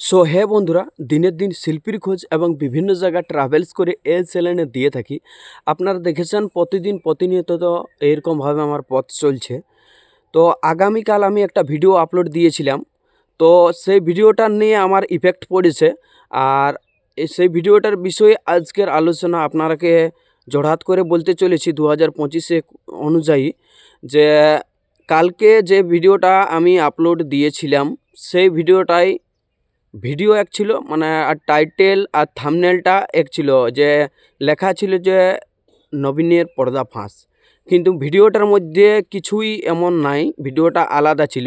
So হ্যাঁ বন্ধুরা, দিনের দিন শিল্পীর খোঁজ এবং বিভিন্ন জায়গা ট্রাভেলস করে এই চ্যানেলে দিয়ে থাকি। আপনারা দেখেছেন প্রতিদিন প্রতিনিয়ত তো এরকমভাবে আমার পথ চলছে। তো, আগামীকাল আমি একটা ভিডিও আপলোড দিয়েছিলাম। তো, সেই ভিডিওটা নিয়ে আমার ইফেক্ট পড়েছে। আর সেই ভিডিওটার বিষয়ে আজকের আলোচনা আপনারাকে জড়াত করে বলতে চলেছি দু হাজার পঁচিশে অনুযায়ী যে, কালকে যে ভিডিওটা আমি আপলোড দিয়েছিলাম, সেই ভিডিওটাই ভিডিও এক ছিল মানে আর টাইটেল আর থামনেলটা এক ছিল, যে লেখা ছিল যে নবীনের পর্দা ফাঁস। কিন্তু ভিডিওটার মধ্যে কিছুই এমন নাই, ভিডিওটা আলাদা ছিল।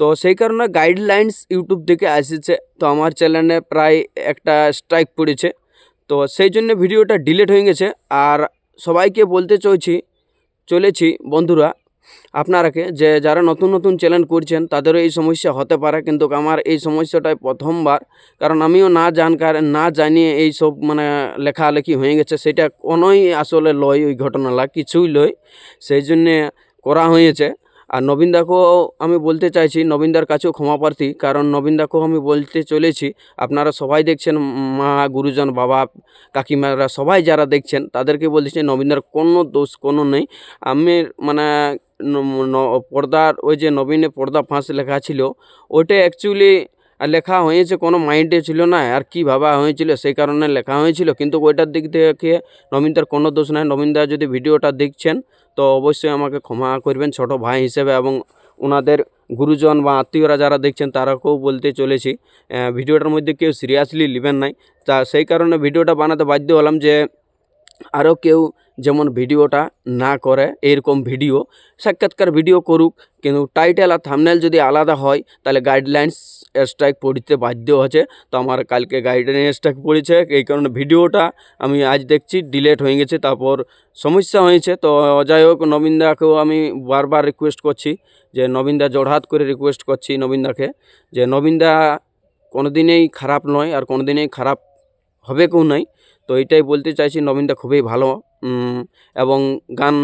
তো সেই কারণে গাইডলাইন্স ইউটিউব থেকে এসেছে। তো আমার চ্যানেলে প্রায় একটা স্ট্রাইক পড়েছে। তো সেই জন্য ভিডিওটা ডিলিট হয়ে গেছে। আর সবাইকে বলতে চলছি, চলেছি, বন্ধুরা আপনারাকে যে যারা নতুন নতুন চ্যানেল করছেন, তাদেরও এই সমস্যা হতে পারে, কিন্তু আমার এই সমস্যাটাই প্রথমবার। কারণ আমিও না জানকার, না জানিয়ে এই সব মানে লেখালেখি হয়ে গেছে, সেটা কোনোই আসলে লয় ওই ঘটনাটা কিছুই লয়। সেই জন্যে করা হয়েছে। আর নবীনদাকেও আমি বলতে চাইছি নবীনদার কাছেও ক্ষমা প্রার্থী, কারণ নবীনদাকেও আমি বলতে চলেছি, আপনারা সবাই দেখছেন মা, গুরুজন, বাবা, কাকিমারা সবাই যারা দেখছেন, তাদেরকে বলছি নবীনদার কোনো দোষ, কোনো নেই। আমি মানে পর্দার ওই যে নবীনে পর্দা ফাঁস লেখা ছিল, ওইটা অ্যাকচুয়ালি লেখা হয়েছে, কোনো মাইন্ডে ছিল না, আর কি ভাবা হয়েছিল, সেই কারণে লেখা হয়েছিল, কিন্তু ওইটার দিক থেকে নবীনদার কোনো দোষ নাই। নবীনদা যদি ভিডিওটা দেখছেন, তো অবশ্যই আমাকে ক্ষমা করবেন, ছোট ভাই হিসেবে এবং ওনাদের গুরুজন বা আত্মীয়রা যারা দেখছেন, তারাকেও বলতে চলেছি। ভিডিওটার মধ্যে কেউ সিরিয়াসলি নেবেন নাই। তা সেই কারণে ভিডিওটা বানাতে বাধ্য হলাম যে আরও কেউ যেমন ভিডিওটা না করে, এরকম ভিডিও, সাক্ষাৎকার ভিডিও করুক, কিন্তু টাইটেল আর থামনেল যদি আলাদা হয়, তাহলে গাইডলাইন্স স্ট্রাইক পড়তে বাধ্য হচ্ছে। তো আমার কালকে গাইডলাইন স্ট্রাইক পড়েছে, এই কারণে ভিডিওটা আমি আজ দেখছি ডিলেট হয়ে গেছে, তারপর সমস্যা হয়েছে। তো যাই হোক, নবীনদাকেও আমি বারবার রিকোয়েস্ট করছি, যে নবীনদা জোড়হাত করে রিকোয়েস্ট করছি নবীনদাকে, যে নবীনদা কোনোদিনেই খারাপ নয়, আর কোনোদিনেই খারাপ হবে কেউ নাই। তো এইটাই বলতে চাইছি, নবীনদা খুবই ভালো এবং গান,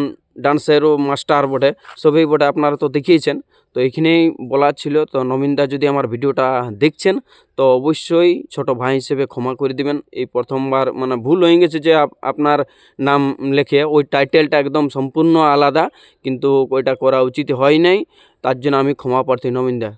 ডান্সেরও মাস্টার বটে, সবই বটে, আপনারা তো দেখিয়েছেন। তো এইখানেই বলার ছিল, তো নবীনদা যদি আমার ভিডিওটা দেখছেন, তো অবশ্যই ছোট ভাই হিসেবে ক্ষমা করে দিবেন। এই প্রথমবার মানে ভুল হয়ে গেছে যে আপনার নাম লেখে, ওই টাইটেলটা একদম সম্পূর্ণ আলাদা, কিন্তু ওইটা করা উচিত হয় নাই, তার জন্য আমি ক্ষমা প্রার্থী নবীনদা।